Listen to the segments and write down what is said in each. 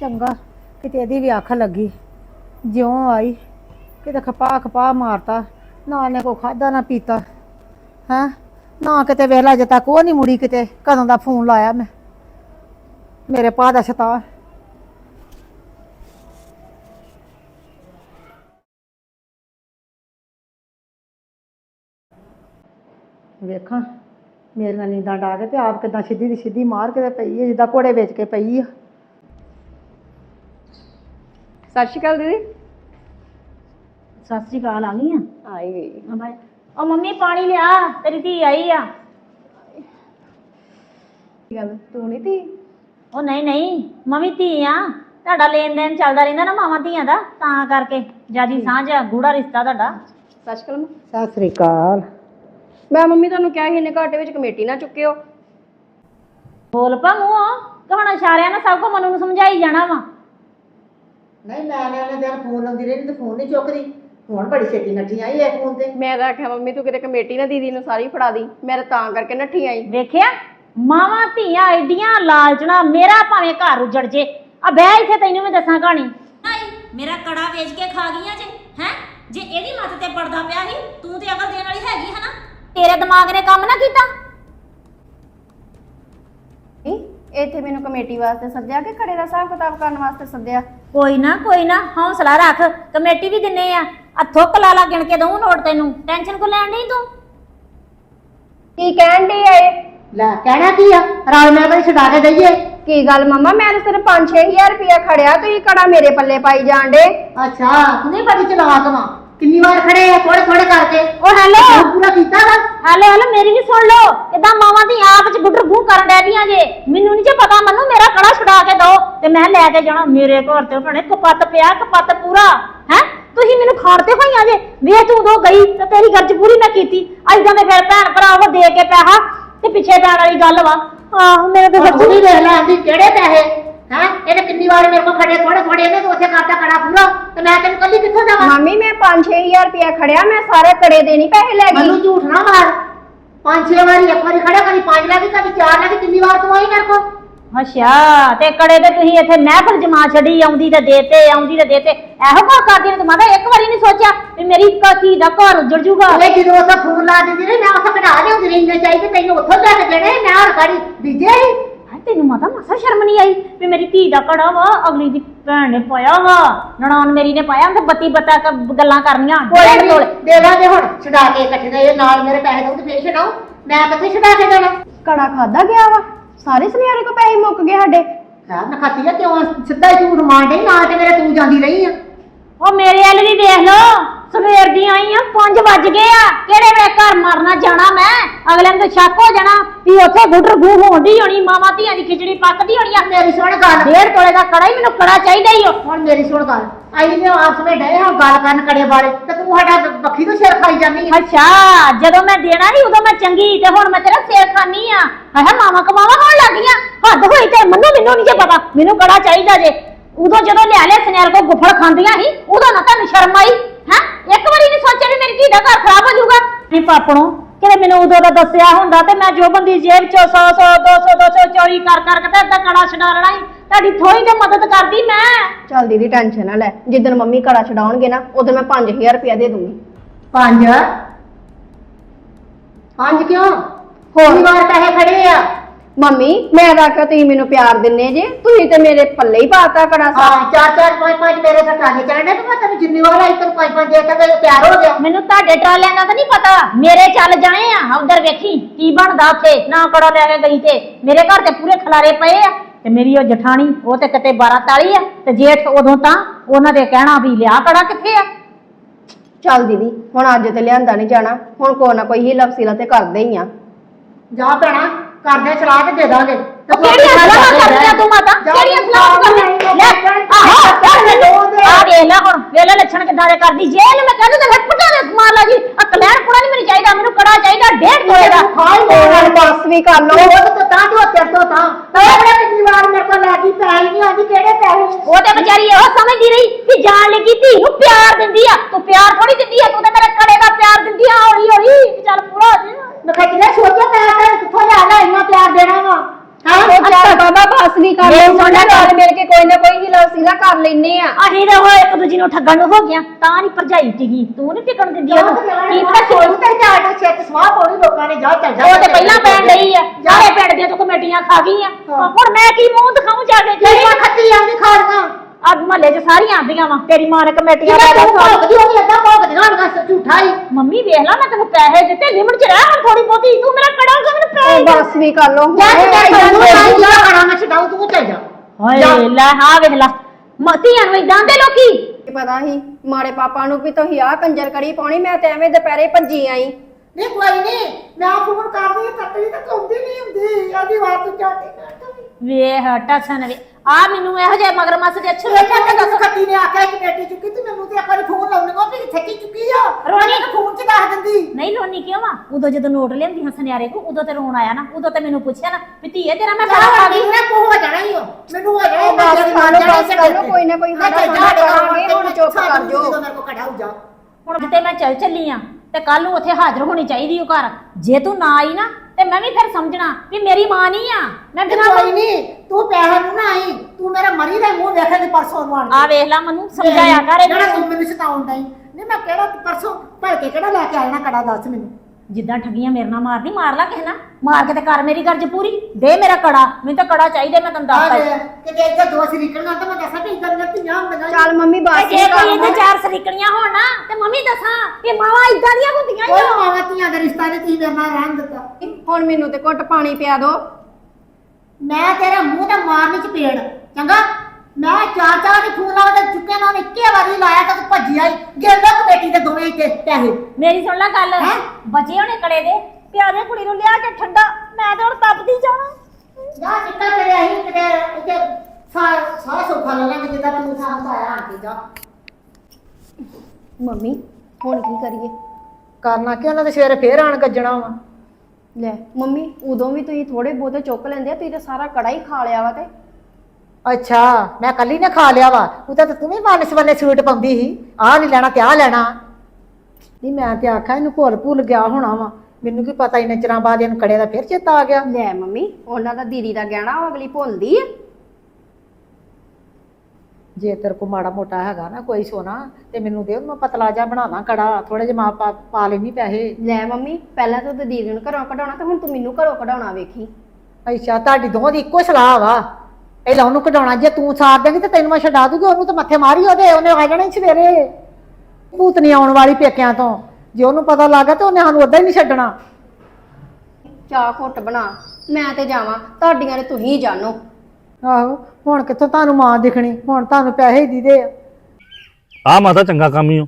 ਚੰਗਾ, ਕਿਤੇ ਇਹਦੀ ਵੀ ਅੱਖ ਲੱਗੀ। ਜਿਉਂ ਆਈ, ਕਿਤੇ ਖਪਾ ਖਪਾ ਮਾਰਤਾ, ਨਾ ਨੇ ਕੋ ਖਾਦਾ ਨਾ ਪੀਤਾ। ਹੈ? ਨਾ ਕਿਤੇ ਵੇਲਾ ਅਜੇ ਤੱਕ ਉਹ ਨਹੀਂ ਮੁੜੀ ਕਿਤੇ, ਕਦੋਂ ਦਾ ਫੋਨ ਲਾਇਆ ਮੈਂ। ਮੇਰੇ ਪਾ ਦਾ ਸ਼ਤਾ ਵੇਖਾਂ, ਮੇਰੀਆਂ ਨੀਂਦਾਂ ਡਾ ਕੇ ਤੇ ਆਪ ਕਿਦਾਂ ਸਿੱਧੀ ਦੀ ਸਿੱਧੀ ਮਾਰ ਕੇ ਤੇ ਪਈ ਹੈ ਜਿੱਦਾਂ ਘੋੜੇ ਵੇਚ ਕੇ ਪਈ ਆ। ਸਤਿ ਸ਼੍ਰੀ ਅਕਾਲ ਦੀਦੀ। ਸਤਿ ਸ੍ਰੀ ਅਕਾਲ ਆ ਗਈ ਆ? ਆਈ ਗਈ। ਉਹ ਮੰਮੀ ਪਾਣੀ ਲਿਆ ਤੇਰੀ ਧੀ ਆਈ ਆ। ਕੀ ਗੱਲ ਤੂੰ ਨਹੀਂ ਤੀ ਉਹ ਨਹੀਂ ਨਹੀਂ ਮੰਮੀ ਧੀ ਆ। ਤੁਹਾਡਾ ਲੈਣ ਦੇਣ ਚੱਲਦਾ ਰਹਿੰਦਾ ਨਾ ਮਾਵਾਂ ਧੀਆਂ ਦਾ ਤਾਂ ਕਰਕੇ। ਜਿਆਦੀ ਸਾਂਝ ਆ, ਗੂੜਾ ਰਿਸ਼ਤਾ ਤੁਹਾਡਾ। ਸਤਿ ਸ਼੍ਰੀ ਅਕਾਲ ਸਤਿ ਸ੍ਰੀ ਅਕਾਲ। ਮੈਂ ਮੰਮੀ ਤੁਹਾਨੂੰ ਕਿਹਾ ਸੀ ਇਹਨੇ ਘਾਟੇ ਵਿੱਚ ਕਮੇਟੀ ਨਾ ਚੁੱਕਿਓ। ਬੋਲ ਪਾ ਮੂੰਹ। ਕਹਣਾ ਇਸ਼ਾਰਿਆਂ ਨਾਲ ਸਭ ਕੋ ਮਨੂੰ ਨੂੰ ਸਮਝਾਈ ਜਾਣਾ ਵਾ। ਨਹੀਂ ਮੈਂ ਨੇ ਉਹਨੇ ਦਿਨ ਫੋਨ ਲਾਉਂਦੀ ਰਹੀ ਤੇ ਫੋਨ ਨਹੀਂ ਚੁੱਕਦੀ। ਹੁਣ ਬੜੀ ਛੇਤੀ ਨੱਠੀ ਆਈ ਐ ਫੋਨ ਤੇ। ਮੈਂ ਤਾਂ ਆਖਿਆ ਮੰਮੀ ਤੂੰ ਕਿਤੇ ਕਮੇਟੀ ਨਾ ਦੀਦੀ ਨੂੰ ਸਾਰੀ ਫੜਾ ਦੀ। ਮੈਂ ਤਾਂ ਤਾਂ ਕਰਕੇ ਨੱਠੀ ਆਈ ਵੇਖਿਆ? ਮਾਵਾਂ ਧੀਆਂ ਐਡੀਆਂ ਲਾਲਚਣਾ ਮੇਰਾ ਭਾਵੇਂ ਘਰ ਉਜੜ ਜੇ। ਆ ਬਹਿ ਇੱਥੇ ਤੈਨੂੰ ਮੈਂ ਦੱਸਾਂ ਕਹਾਣੀ। ਨਹੀਂ ਮੇਰਾ ਕੜਾ ਵੇਚ ਕੇ ਖਾ ਗਈਆਂ ਜੇ ਹੈ? ਜੇ ਇਹਦੀ ਮੱਤ ਤੇ ਪੜਦਾ ਪਿਆ ਸੀ ਤੂੰ ਤੇ ਅਕਲ ਦੇਣ ਵਾਲੀ ਹੈਗੀ ਹੈ ਨਾ ਤੇਰੇ ਦਿਮਾਗ ਨੇ ਕੰਮ ਨਾ ਕੀਤਾ? ਇੱਥੇ ਮੈਨੂੰ ਕਮੇਟੀ ਵਾਸਤੇ ਸੱਦਿਆ ਕਿ ਘੜੇ ਦਾ ਹਿਸਾਬ ਕਿਤਾਬ ਕਰਨ ਵਾਸਤੇ ਸੱਦਿਆ? ਕੋਈ ਨਾ ਕੋਈ ਨਾ ਹੌਸਲਾ ਰੱਖ ਕਮੇਟੀ ਵੀ ਦਿੰਨੇ ਆ। ਆ ਥੁੱਕ ਲਾ ਲਾ ਗਿਣ ਕੇ ਦਊਂ ਨੋਟ ਤੈਨੂੰ। ਟੈਨਸ਼ਨ ਕੋ ਲੈਣ ਨਹੀਂ ਤੂੰ? ਕੀ ਕਹਿਣ ਦੀ ਆਏ ਲੈ ਕਹਿਣਾ ਕੀ ਆ? ਰਾਲ ਮਿਲ ਕੇ ਛਡਾ ਕੇ ਦਈਏ। ਕੀ ਗੱਲ ਮੰਮਾ ਮੈਂ ਤਾਂ ਸਿਰਫ 5-6000 ਰੁਪਇਆ ਖੜਿਆ ਤੁਸੀਂ ਕੜਾ ਮੇਰੇ ਪੱਲੇ ਪਾਈ ਜਾਣ ਡੇ ਅੱਛਾ ਤੂੰ ਨਹੀਂ ਬੜੀ ਚਲਾਕ ਵਾ। ਕਿੰਨੀ ਵਾਰ ਖੜੇ ਆ? ਥੋੜੇ ਥੋੜੇ ਕਰਕੇ। ਓ ਹੈਲੋ। ਕੰਮ ਪੂਰਾ ਕੀਤਾ ਵਾ? ਹੈਲੋ ਹੈਲੋ ਮੇਰੀ ਵੀ ਸੁਣ ਲਓ। ਕਿਦਾਂ ਮਾਵਾਂ ਦੀ ਆਪ ਚ ਗੁੱਡਰ ਗੂੰ ਕਰਨ ਡੈ ਪਈਆਂ ਜੇ। ਮੈਨੂੰ ਨਹੀਂ ਜੇ ਪਤਾ ਮੈਨੂੰ ਮੇਰਾ ਕੜਾ ਛੁਡਾ ਕੇ ਦੋ ਤੇ ਮੈਂ ਲੈ ਕੇ ਜਾਣਾ। ਮੇਰੇ ਘਰ ਤੇ ਭਣੇ ਕਪੱਤ ਪਿਆ ਕਪੱਤ ਪੂਰਾ। ਹੈ? ਤੁਸੀਂ ਮੈਨੂੰ ਖਾੜਤੇ ਹੋਈਆਂ ਜੇ। ਵੇ ਤੂੰ ਉਦੋਂ ਗਈ ਤੇ ਤੇਰੀ ਗਰਜ ਪੂਰੀ ਮੈਂ ਕੀਤੀ। ਐਦਾਂ ਦੇ ਫਿਰ ਭੈਣ ਭਰਾ ਉਹ ਦੇ ਕੇ ਪੈਸਾ ਤੇ ਪਿੱਛੇ ਜਾਣ ਵਾਲੀ ਗੱਲ ਵਾ। ਆਹ ਮੇਰੇ ਤੇ ਹੁਣ ਨਹੀਂ ਦੇਖ ਲੈ। ਆਂਦੀ ਕਿਹੜੇ ਪੈਸੇ? ਹੈ? ਇਹਨੇ ਕਿੰਨੀ ਵਾਰ ਮੇਰੇ ਕੋਲ ਖੜੇ ਥੋੜੇ ਥੋੜੇ ਇਹਨੇ ਤਾਂ ਉੱਥੇ ਕਰਤਾ ਕੜਾ ਪੂਰਾ। ਤੇ ਮੈਂ ਤੈਨੂੰ ਕੱਲੀ ਕਿੱਥੋਂ ਦੇਵਾਂ ਮੰਮੀ ਮੈਂ 5-6000 ਰੁਪਇਆ ਖੜਿਆ ਮੈਂ ਸਾਰੇ ਕੜੇ ਦੇ ਨਹੀਂ ਪੈਸੇ ਲੈ ਮੈਨੂੰ ਗਈ ਝੂਠ ਨਾ ਮਾਰ। ਪੰਜ ਛੇ ਵਾਰੀ ਇੱਕ ਵਾਰੀ ਖੜਾ ਕਦੀ ਪੰਜ ਲੱਗੀ ਕਦੀ ਚਾਰ ਲੱਗੀ ਕਿੰਨੀ ਵਾਰ ਤੂੰ ਆਈ ਮੇਰੇ ਕੋਲ? ਅੱਛਾ ਤੇ ਕੜੇ ਤੇ ਤੁਸੀਂ ਇੱਥੇ ਮਹਿਫਲ ਜਮਾ ਛੱਡੀ ਆਉਂਦੀ ਤੇ ਦੇਤੇ ਆਉਂਦੀ ਤੇ ਦੇਤੇ। ਇਹੋ ਕੋ ਕਰਦੀ ਨੇ ਤੁਹਾਡਾ ਇੱਕ ਵਾਰੀ ਨਹੀਂ ਸੋਚਿਆ ਵੀ ਮੇਰੀ ਕਾਤੀ ਦਾ ਘਰ ਉੱਜੜ ਜੂਗਾ ਇਹ ਜਦੋਂ ਉਹ ਫੋਨ ਲਾ ਦਿੰਦੀ ਰਹੀ ਮੈਂ ਉੱਥੇ ਕਢਾ ਲਿਆਉਂਦੀ ਰਹੀ ਇੰਨੇ ਚਾਹੀਦੇ ਤੈਨੂੰ ਉੱਥੋਂ ਲੈ ਕੇ ਦੇਣੇ ਮੈਂ ਹਰ ਗਾੜੀ ਬੀਜੇ ਹੀ। ਤੈਨੂੰ ਮਾਤਾ ਮਸਾ ਸ਼ਰਮ ਨਹੀਂ ਆਈ ਵੀ ਮੇਰੀ ਧੀ ਦਾ ਕੜਾ ਵਾ ਅਗਲੀ ਦੀ ਭੈਣ ਨੇ ਪਾਇਆ ਵਾ ਨਣਾਨ ਮੇਰੀ ਨੇ ਪਾਇਆ ਤੇ ਬੱਤੀ ਬੱਤਾ ਕ- ਗੱਲਾਂ ਕਰਨੀਆਂ ਕੋਈ ਡੇਢ ਤੋਲੇ। ਹੁਣ ਛਡਾ ਕੇ ਇਕੱਠੇ ਦੇ ਇਹ ਨਾਲ ਮੇਰੇ ਪੈਸੇ ਦਊ ਤੇ ਫੇਰ ਛਡਾਉ ਮੈਂ ਕਿੱਥੇ ਛਡਾ ਕੇ ਦੇਣਾ? ਕੜਾ ਖਾਦਾ ਗਿਆ ਵਾ ਸਾਰੇ ਸੁਨਿਆਰੇ ਕੋ ਪੈਸੇ ਮੁੱਕ ਗਏ ਸਾਡੇ। ਹਾਂ ਮੈਂ ਖਾਤੀ ਆ ਕਿਉਂ? ਸਿੱਧਾ ਹੀ ਮਾਰ ਡਈ ਨਾਲ ਤੇ ਮੇਰੇ ਤੂੰ ਜਾਂਦੀ ਰਹੀ ਆ। ਉਹ ਮੇਰੇ ਵੱਲ ਵੀ ਵੇਖ ਲੋ ਸਵੇਰ ਦੀ ਆਈ ਆ 5 ਵੱਜ ਗਏ ਆ। ਕਿਹੜੇ ਵੇਲੇ ਘਰ ਮਾਰਨਾ ਜਾਣਾ ਮੈਂ? ਅਗਲੇ ਨੂੰ ਤਾਂ ਸ਼ੱਕ ਹੋ ਜਾਣਾ ਵੀ ਉੱਥੇ ਗੁੱਡਰ ਗੂ ਹੋਣੀ ਹੋਣੀ ਮਾਵਾਂ ਧੀਆਂ ਦੀ ਖਿਚੜੀ ਪੱਕਦੀ ਹੋਣੀ ਆ। ਮੇਰੀ ਸੁਣ ਗੱਲ। ਡੇਢ ਤੋਲੇ ਦਾ ਕੜਾ ਹੀ ਮੈਨੂੰ ਕੜਾ ਚਾਹੀਦਾ ਹੀ ਹੁਣ ਮੇਰੀ ਸੁਣ ਗੱਲ। ਆਈ ਨੇ ਆਪਸ ਵਿੱਚ ਡਏ ਹਾਂ ਗੱਲ ਕਰਨ ਕੜੇ ਬਾਰੇ ਤੇ ਤੂੰ ਸਾਡਾ ਬੱਖੀ ਤੋਂ ਸਿਰ ਖਾਈ ਜਾਂਦੀ ਆ। ਅੱਛਾ ਜਦੋਂ ਮੈਂ ਦੇਣਾ ਸੀ ਉਦੋਂ ਮੈਂ ਚੰਗੀ ਤੇ ਹੁਣ ਮੈਂ ਤੇਰਾ ਸਿਰ ਖਾਨੀ ਆ। ਹਾਏ ਮਾਵਾ ਕਮਾਵਾ ਹੋਣ ਲੱਗੀਆਂ ਹੱਦ ਹੋਈ ਤੇ ਮੈਨੂੰ ਮੈਨੂੰ ਨਹੀਂ ਜੇ ਪਤਾ। ਮੈਨੂੰ ਕੜਾ ਚਾਹੀਦਾ ਜੇ। ਉਦੋਂ ਜਦੋਂ ਲਿਆ ਲਿਆ ਸਨੈਲ ਕੋ ਗੁਫੜ ਖਾਂਦੀਆਂ ਸੀ ਉਦੋਂ ਨਾ ਤੁਹਾਨੂੰ ਸ਼ਰਮ ਆਈ ਹੈ? ਇੱਕ ਵਾਰੀ ਨਹੀਂ ਸੋਚਿਆ ਵੀ ਮੇਰੀ ਧੀ ਦਾ ਘਰ ਖਰਾਬ ਹੋ ਜਾਊਗਾ। ਨਹੀਂ ਪਾਪਣੋ ਕਿਤੇ ਮੈਨੂੰ ਉਦੋਂ ਦਾ ਦੱਸਿਆ ਹੁੰਦਾ ਤੇ ਮੈਂ ਜੋ ਬੰਦੀ ਜੇਬ ਚੋਂ 100 100 200 200 ਚੋਰੀ ਕਰ ਕਰ ਕੇ ਤੇ ਕੜਾ ਛਡਾ ਲੈਣਾ ਸੀ। ਤੁਹਾਡੀ ਥੋੜੀ ਤੇ ਮਦਦ ਕਰਦੀ ਮੈਂ। ਚੱਲ ਦੀਦੀ ਟੈਨਸ਼ਨ ਨਾ ਲੈ। ਜਿੱਦਣ ਮੰਮੀ ਕੜਾ ਛਡਾਉਣਗੇ ਨਾ ਉਦੋਂ ਮੈਂ 5000 ਰੁਪਇਆ ਦੇ ਦੂੰਗੀ। ਪੰਜ? ਪੰਜ ਕਿਉਂ? ਹੋਰ। ਵਾਰ ਪੈਸੇ ਖੜੇ ਆ? ਮੰਮੀ ਮੈਂ ਤਾਂ ਆਖਿਆ ਤੁਸੀਂ ਮੈਨੂੰ ਪਿਆਰ ਦਿੰਨੇ ਜੇ ਤੁਸੀਂ ਤੇ ਮੇਰੇ ਪੱਲੇ ਹੀ ਪਾਤਾ ਕੜਾ ਸਾਰਾ ਹਾਂ ਚਾਰ ਚਾਰ ਪੰਜ ਪੰਜ ਮੇਰੇ ਸਟਾਨੇ ਚੜਨੇ ਤੇ ਮੈਂ ਤੈਨੂੰ ਜਿੰਨੀ ਵਾਰ ਆਈ ਤੈਨੂੰ ਪੰਜ ਪੰਜ ਦੇ ਕੇ ਤੇ ਪਿਆਰ ਹੋ ਗਿਆ। ਮੈਨੂੰ ਤੁਹਾਡੇ ਟਰਾਲਿਆਂ ਦਾ ਤਾਂ ਨਹੀਂ ਪਤਾ। ਮੇਰੇ ਚੱਲ ਜਾਣੇ ਆ ਉਧਰ ਵੇਖੀ ਕੀ ਬਣਦਾ ਉੱਥੇ? ਨਾ ਕੜਾ ਲੈ ਕੇ ਗਈ ਤੇ ਮੇਰੇ ਘਰ ਤੇ ਪੂਰੇ ਖਲਾਰੇ ਪਏ ਆ। ਤੇ ਮੇਰੀ ਉਹ ਜਠਾਣੀ ਉਹ ਤੇ ਕਿਤੇ 12 ਤਾਲੀ ਆ ਤੇ ਜੇਠ ਉਦੋਂ ਤਾਂ ਉਹਨਾਂ ਦੇ ਕਹਿਣਾ ਵੀ ਲਿਆ ਕੜਾ ਕਿੱਥੇ ਆ? ਚੱਲ ਦੀਦੀ ਹੁਣ ਅੱਜ ਤੇ ਲਿਆਂਦਾ ਨਹੀਂ ਜਾਣਾ ਹੁਣ ਕੋਈ ਨਾ ਕੋਈ ਹੀਲਾ ਵਸੀਲਾ ਤੇ ਕਰਦੇ ਹੀ ਆ। ਜਾ ਭੈਣਾ ਕਰਦੇ ਸਲਾਹ ਤੇ ਦੇ ਦਾਂਗੇ। ਤੇ ਤੂੰ ਕਿਹੜੀਆਂ ਆਪਣੀ ਸਲਾਹਾਂ ਗੱਲ ਕਰਦੀਆਂ ਤੂੰ ਮਾਤਾ? ਜਾ ਕਿਹੜੀਆਂ ਸਲਾਹਾਂ ਕਰਦੀਆਂ ਲੈ ਆਹੋ ਚੱਲ ਮੈਨੂੰ ਆ ਵੇਖ ਲੈ ਹੁਣ ਵੇਲੇ ਲੱਛਣ ਕਿਦਾਂ ਦੇ ਕਰਦੀ। ਜੇ ਇਹਨੂੰ ਮੈਂ ਕਹਿੰਦਾ ਤੇ ਫਟਾ ਦੇ ਸਮਾਨ ਲਾ ਜੀ। ਆ ਕਲੈਣ ਕੁੜਾ ਨਹੀਂ ਮੈਨੂੰ ਚਾਹੀਦਾ ਮੈਨੂੰ ਕੜਾ ਚਾਹੀਦਾ ਡੇਢ ਤੋਲੇ ਦਾ ਖਾਈ ਤੇ ਹੁਣ ਬਸ ਵੀ ਕਰ ਲਓ। ਉਹ ਤਾਂ ਤਾਂ ਜੋ ਤੇਰੇ ਤੋਂ ਤਾਂ। ਉਹਨੇ ਕਿੰਨੀ ਵਾਰ ਮੇਰੇ ਕੋਲ ਲੈ ਗਈ ਪੈਸੇ ਨਹੀਂ ਆਂਦੀ ਕਿਹੜੇ ਪੈਸੇ? ਉਹ ਤੇ ਵਿਚਾਰੀ ਇਹੋ ਸਮਝਦੀ ਰਹੀ ਕਿ ਜਾਣ ਲੱਗੀ ਧੀ ਨੂੰ ਪਿਆਰ ਦਿੰਦੀ ਆ। ਤੂੰ ਪਿਆਰ ਥੋੜੀ ਦਿੰਦੀ ਆ ਤੂੰ ਤੇ ਮੇਰੇ ਕੜੇ ਦਾ ਪਿਆਰ ਦਿੰਦੀ ਆ। ਹੌਲੀ ਹੌਲੀ ਵੀ ਚੱਲ ਪੂਰਾ ਹੋ ਜੇ। ਮੈਂ ਕਿਹਾ ਸੋਚਿਆ ਮੈਂ ਤਾਂ ਕਿੱਥੋਂ ਲਿਆਣਾ ਇੰਨਾ ਪਿਆਰ ਦੇਣਾ ਵਾ। ਉਹ ਚੱਲ ਬਾਬਾ ਬਸ ਵੀ ਕਰ ਮੇਰੀ ਲਓ ਸੁਣ ਲੈ ਨਾਲ ਮਿਲ ਕੇ ਕੋਈ ਨਾ ਕੋਈ ਹਿਲਾ ਵਸੀਲਾ ਕਰ ਲੈਨੇ ਆ। ਅਸੀਂ ਤਾਂ ਉਹ ਇੱਕ ਦੂਜੀ ਨੂੰ ਠੱਗਣ ਨੂੰ ਹੋ ਗਿਆ ਤਾਂ ਨਹੀਂ ਭਰਜਾਈ ਟਿਕੀ ਤੂੰ ਨਹੀਂ ਟਿਕਣ ਦਿੰਦੀ ਉਹਨੂੰ। ਕੀ ਪਤਾ ਸੋਚ ਤੇ ਜਾ ਕੇ ਛੇਤ ਸਵਾਹ ਪਾਉਣੀ ਲੋਕਾਂ ਨੇ ਜਾ ਚੱਲ ਜਾ ਉਹ ਤੇ ਪਹਿਲਾਂ ਪੈਣ ਲਈ ਆ। ਸਾਰੇ ਪਿੰਡ ਦੀਆਂ ਤੂੰ ਕਮੇਟੀਆਂ ਖਾ ਗਈ ਆ ਹੁਣ ਮੈਂ ਕੀ ਮੂੰਹ ਦਿਖਾਉਂ ਜਾ ਕੇ? ਤੇਰੀਆਂ ਖੱਤੀ ਆਂਦੀ ਖਾਣੀਆਂ ਅੱਜ ਮਹੱਲੇ 'ਚ ਸਾਰੀਆਂ ਆਂਦੀਆਂ ਵਾ। ਤੇਰੀ ਮਾਂ ਨੇ ਕਮੇਟੀਆਂ ਲੈ ਲੈ ਭੋਗਦੀ ਹੋਣੀ ਝੂਠਾ ਹੀ। ਮੰਮੀ ਵੇਖ ਲਾ ਮੈਂ ਤੈਨੂੰ ਪੈਸੇ ਦਿੱਤੇ ਲਿਮਟ 'ਚ ਰਹਿ ਹੁਣ ਥੋੜੀ ਬਹੁਤੀ। ਤੂੰ ਮੇਰਾ ਕੜਾਂਗਾ ਮੈਨੂੰ ਪੈਸੇ ਬਸ ਵੀ ਕਰ ਕਰਾਂ ਮੈਂ ਛਡਾਉ ਤੂੰ ਚੱਲ ਜਾ। ਹਾਏ ਲੈ ਹਾਂ ਵੇਖ ਲਾ। ਮ- ਧੀਆਂ ਨੂੰ ਇਦਾਂ ਦੇ ਲੋਕੀ। ਪਤਾ ਹੀ ਮਾੜੇ ਪਾਪਾ ਨੂੰ ਵੀ ਤੁਸੀਂ ਆਹ ਕੰਜਰ ਕੜੀ ਪਾਉਣੀ ਮੈਂ ਤੇ ਐਵੇਂ ਦੁਪਹਿਰੇ ਭੱਜੀ ਆਈ। ਨਹੀਂ ਕੋਈ ਨਹੀਂ ਮੈਂ ਫੋਨ ਕਰਦੀ ਹਾਂ ਤੱਕੜੀ ਤਾਂ ਆਉਂਦੀ ਨਹੀਂ ਹੁੰਦੀ। ਆਦੀ ਵਾਰ ਤੂੰ ਚਾਟੀ ਕਰਦੀ ਵੇਖ ਟਸਨ ਵੇ। ਆ ਮੈਨੂੰ ਇਹੋ ਜਿਹੇ ਮਗਰਮੱਛ ਦੇ ਅੱਛੇ ਲੱਗੇ ਤਾਂ ਦੱਸ। ਖੱਤੀ ਨੇ ਆਖਿਆ ਕਿ ਬੇਟੀ ਚੁੱਕੀ ਤੂੰ ਮੈਨੂੰ ਤੇ ਆਪਾਂ ਫੋਨ ਲਾਉਣਾ ਵੀ ਥੱਕੀ ਚੁੱਕੀ ਆ? ਰੋਣੀ। ਇੱਕ ਫੋਨ ਚ ਦੱਸ ਦਿੰਦੀ। ਨਹੀਂ ਰੋਣੀ ਕਿਉਂ ਵਾ ਉਦੋਂ ਜਦੋਂ ਨੋਟ ਲਿਆਂਦੀ ਹਾਂ ਸੁਨਿਆਰੇ ਕੋ ਉਦੋਂ ਤੇ ਰੋਣ ਆਇਆ ਨਾ ਉਦੋਂ ਤੇ ਮੈਨੂੰ ਪੁੱਛਿਆ ਨਾ ਵੀ ਧੀਏ ਤੇਰਾ ਮੈਂ ਕੜਾ ਖਾ ਗਈ। ਮੈਂ ਕੋ ਹੋ ਜਾਣਾ ਹੀ ਹੋ ਮੈਨੂੰ ਹੋ ਜਾਣਾ ਉਹ ਬਸ ਕਰ ਲਓ, ਬਸ ਕਰ ਲਓ, ਕੋਈ ਨਾ ਕੋਈ ਸਾਡਾ ਕਰਾਂਗੇ, ਹੁਣ ਚੁੱਪ ਕਰ ਜਾਓ। ਜਦੋਂ ਮੇਰੇ ਕੋ ਕੜਾ ਹੋ ਜਾ। ਹੁਣ ਕਿਤੇ ਮੈਂ ਚੱਲ ਚੱਲੀ ਆ ਤੇ ਕੱਲ ਨੂੰ ਉੱਥੇ ਹਾਜ਼ਰ ਹੋਣੀ ਚਾਹੀਦੀ ਉਹ ਘਰ। ਜੇ ਤੂੰ ਨਾ ਆਈ ਨਾ ਤੇ ਮੈਂ ਵੀ ਫਿਰ ਸਮਝਣਾ ਵੀ ਮੇਰੀ ਮਾਂ ਨਹੀਂ ਆ। ਮੈਂ ਤੇ ਬਿਨਾਂ ਕੋਈ ਨਹੀਂ ਤੂੰ ਪੈਸੇ ਨੂੰ ਨਾ ਆਈ ਤੂੰ ਮੇਰੇ ਮਰੀ ਦਾ ਮੂੰਹ ਵੇਖੇਗੀ ਪਰਸੋਂ ਨੂੰ ਆਣ। ਆ ਵੇਖ ਲਾ ਮੈਨੂੰ ਸਮਝਾਇਆ ਕਰ ਜਿਹੜਾ ਇਹਨੂੰ ਤੂੰ ਮੈਨੂੰ ਸਤਾਉਂਦਾ ਹੀ ਨਹੀਂ ਮੈਂ ਕਿਹੜਾ ਪਰਸੋਂ ਭੜ ਕੇ ਕਿਹੜਾ ਲੈ ਕੇ ਆਇਆ ਨਾ ਕੜਾ ਦੱਸ ਮੈਨੂੰ। ਜਿੱਦਾਂ ਠੱਗੀਆਂ ਮੇਰੇ ਨਾਲ ਮਾਰਦੀ ਮਾਰ ਲਾ ਕਿਸੇ ਨਾਲ ਮਾਰ ਕੇ ਤੇ ਕਰ ਮੇਰੀ ਗਰਜ ਪੂਰੀ ਦੇ ਮੇਰਾ ਕੜਾ ਮੈਨੂੰ ਤਾਂ ਕੜਾ ਚਾਹੀਦਾ ਮੈਂ ਤੈਨੂੰ ਆ ਦੱਸਦਾ ਜੇ ਕਿਤੇ ਇੱਥੇ ਦੋ ਸਰੀਕਣਾ ਤਾਂ ਮੈਂ ਦੱਸਾਂ ਵੀ ਇਦਾਂ ਦੀਆਂ ਧੀਆਂ ਹੁੰਦੀਆਂ ਈ। ਚੱਲ ਮੰਮੀ ਤੇ ਬਸ ਜੇ ਹੀ ਕਰ ਕੋਈ ਇਹਦੇ ਲਓ। ਚਾਰ ਸਰੀਕਣੀਆਂ ਹੋਣ ਨਾ ਤੇ ਮੰਮੀ ਦੱਸਾਂ ਕਿ ਮਾਵਾ ਇਦਾਂ ਦੀਆਂ ਹੁੰਦੀਆਂ ਈ ਕੋਈ ਆ। ਮਾਵਾਂ ਧੀਆਂ ਦਾ ਰਿਸ਼ਤਾ ਨਹੀਂ ਤੀ ਮੇਰੇ ਨਾਲ ਰਹਿਣ ਦਿੱਤਾ ਹੁਣ ਮੈਨੂੰ ਤੇ ਘੁੱਟ ਪਾਣੀ ਪਿਆ ਦੋ ਮੈਂ ਤੇਰੇ ਮੂੰਹ ਤੇ ਮਾਰਨੀ ਚ ਪੇੜ ਚੰਗਾ ਮੈਂ ਚਾਰ ਚਾਰ ਦੀ ਫੋਨ ਲਾ ਕੇ ਚੁੱਕੇ ਨਾ ਉਹਨੇ ਇੱਕੇ ਵਾਰੀ ਲਾਇਆ ਤਾਂ ਤੂੰ ਭੱਜੀ ਆਈ। ਗਿਰ ਲੈ ਕਮੇਟੀ ਦੇ ਦੋਵੇਂ ਇੱਥੇ ਪੈਸੇ। ਮੇਰੀ ਸੁਣ ਲੈ ਗੱਲ। ਹੈਂ? ਬਚੇ ਹੋਣੇ ਕੜੇ ਦੇ ਪਿਆਰੇ ਕੁੜੀ ਨੂੰ ਲਿਆ ਕੇ ਠੰਡਾ ਮੈਂ ਤਾਂ ਹੁਣ ਤਪਦੀ ਜਾਵਾਂ। ਜਾ ਨਿਕਲ ਤੇਰੇ ਆਹੀ ਕਿਤੇ ਇੱਥੇ ਸਾਰਾ ਸਾਰਾ ਸੋਫਾ ਲੈ ਲਾਂਗੇ ਜਿੱਦਾਂ ਤੂੰ ਸਾਹਮਣੇ ਆਇਆ ਆ ਕੇ ਜਾ। ਮੰਮੀ ਹੁਣ ਕੀ ਕਰੀਏ? ਕਰਨਾ ਕਿ ਉਹਨਾਂ ਦੇ ਸਵੇਰੇ ਫੇਰ ਆਣ ਗੱਜਣਾ ਵਾ। ਲੈ ਮੰਮੀ ਉਦੋਂ ਵੀ ਤੁਸੀਂ ਥੋੜੇ ਬਹੁਤੇ ਚੁੱਕ ਲੈਂਦੇ ਆ ਤੁਸੀਂ ਤਾਂ ਸਾਰਾ ਕੜਾ ਹੀ ਖਾ ਲਿਆ ਵਾ ਤੇ। ਅੱਛਾ ਮੈਂ ਕੱਲੀ ਨੇ ਖਾ ਲਿਆ ਵਾ। ਉਹ ਤਾਂ ਤੂੰ ਵੀ ਮਾਨਸ ਸਵੰਨੇ ਸੂਟ ਪਾਉਂਦੀ ਸੀ। ਆਹ ਨਹੀਂ ਲੈਣਾ ਤੇ ਆਹ ਲੈਣਾ। ਨਹੀਂ ਮੈਂ ਤੇ ਆਖਿਆ ਇਹਨੂੰ ਭੁੱਲ ਭੁੱਲ ਗਿਆ ਹੋਣਾ ਵਾ। ਮੈਨੂੰ ਕੀ ਪਤਾ ਇੰਨੇ ਚਿਰਾਂ ਬਾਅਦ ਇਹਨੂੰ ਕੜੇ ਦਾ ਫਿਰ ਚੇਤਾ ਆ ਗਿਆ। ਲੈ ਮੰਮੀ ਉਹਨਾਂ ਦਾ ਦੀਦੀ ਦਾ ਗਹਿਣਾ ਉਹ ਅਗਲੀ ਭੁੱਲਦੀ ਆ। ਜੇ ਤੇਰੇ ਕੋ ਮਾੜਾ ਮੋਟਾ ਹੈਗਾ ਨਾ ਕੋਈ ਸੋਨਾ ਤੇ ਮੈਨੂੰ ਦੇ ਮੈਂ ਪਤਲਾ ਜਾ ਬਣਾਵਾਂ ਕੜਾ ਥੋੜੇ ਜਿਹਾ ਮਾਂ ਪਾ ਪਾ ਲੈਣੀ ਪੈਸੇ। ਲੈ ਮੰਮੀ ਪਹਿਲਾਂ ਤਾਂ ਤੇ ਦੀਦੀ ਨੂੰ ਘਰੋਂ ਕਢਾਉਣਾ ਤੇ ਹੁਣ ਤੂੰ ਮੈਨੂੰ ਘਰੋਂ ਕਢਾਉਣਾ ਵੇਖੀ। ਅੱਛਾ ਤੁਹਾਡੀ ਦੋਵਾਂ ਦੀ ਇੱਕੋ ਸਲਾਹ ਵਾ। ਪਹਿਲਾਂ ਉਹਨੂੰ ਕਢਾਉਣਾ ਜੇ ਤੂੰ ਸਾਰ ਦੇਂਗੀ ਤੇ ਤੈਨੂੰ ਮੈਂ ਛਡਾ ਦੂਗੀ ਉਹਨੂੰ ਤਾਂ ਮੱਥੇ ਮਾਰੀ ਉਹਦੇ ਉਹਨੇ ਆ ਜਾਣਾ ਹੀ ਸਵੇਰੇ। ਭੂਤ ਨਹੀਂ ਆਉਣ ਵਾਲੀ ਪੇਕਿਆਂ ਤੋਂ। ਜੇ ਉਹਨੂੰ ਪਤਾ ਲੱਗ ਤੇ ਉਹਨੇ ਸਾਨੂੰ ਉਦਾਂ ਹੀ ਨਹੀਂ ਛੱਡਣਾ। ਚਾਹ ਘੁੱਟ ਬਣਾ ਮੈਂ ਤੇ ਜਾਵਾਂ ਤੁਹਾਡੀਆਂ ਨੇ ਤੁਸੀਂ ਜਾਣੋ। ਆਹੋ ਹੁਣ ਕਿੱਥੋਂ ਤੁਹਾਨੂੰ ਮਾਂ ਦਿਖਣੀ ਹੁਣ ਤੁਹਾਨੂੰ ਪੈਸੇ ਹੀ ਦੀਦੇ ਆ। ਆ ਮਾਤਾ ਚੰਗਾ ਕੰਮ ਹੀ ਹੋ